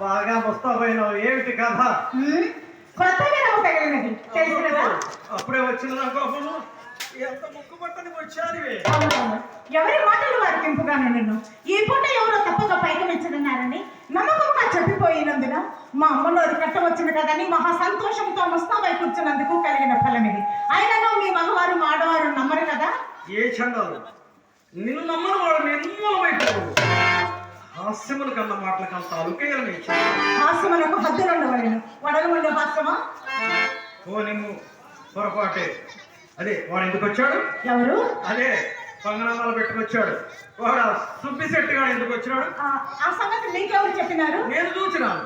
బాగా ముస్తాబైనావు. ఏమిటి కథ? కొత్తగా నవ్వు తగిలినది తెలిసినదా అప్పుడే వచ్చిన నా కోపము? ఎంత ముక్కు పట్టని వచ్చానివే ఎవరి మాటలు వారి కింపుగాను నిన్ను? ఈ పూట ఎవరో తప్పక పైకమిచ్చదన్నారని నమ్మకంగా చెప్పిపోయినందున మా అమ్మలో కట్ట వచ్చింది కదని మహా సంతోషంతో ముస్తాబై కూర్చున్నందుకు కలిగిన ఫలం ఇది అయినను మీ మగవారు కదా ఏ చండాలు? నిన్ను నమ్మని వాడు నిర్మూలమైపోవు హాస్యములు కన్న మాటలకు అంత అలుకేయాలని హాస్యములకు హద్దులుండవలను వడలు ఉండే హాస్యమా? ఓ నిమ్ము పొరపాటే. అదే వాడు ఎందుకు వచ్చాడు? ఎవరు? అదే పంగనామాలు పెట్టుకొచ్చాడు వాడు సుబ్బిశెట్టి గాడు ఎందుకు వచ్చినాడు? ఆ, ఆ సంగతి నీకెవరు చెప్పినారు? నేను చూసినాను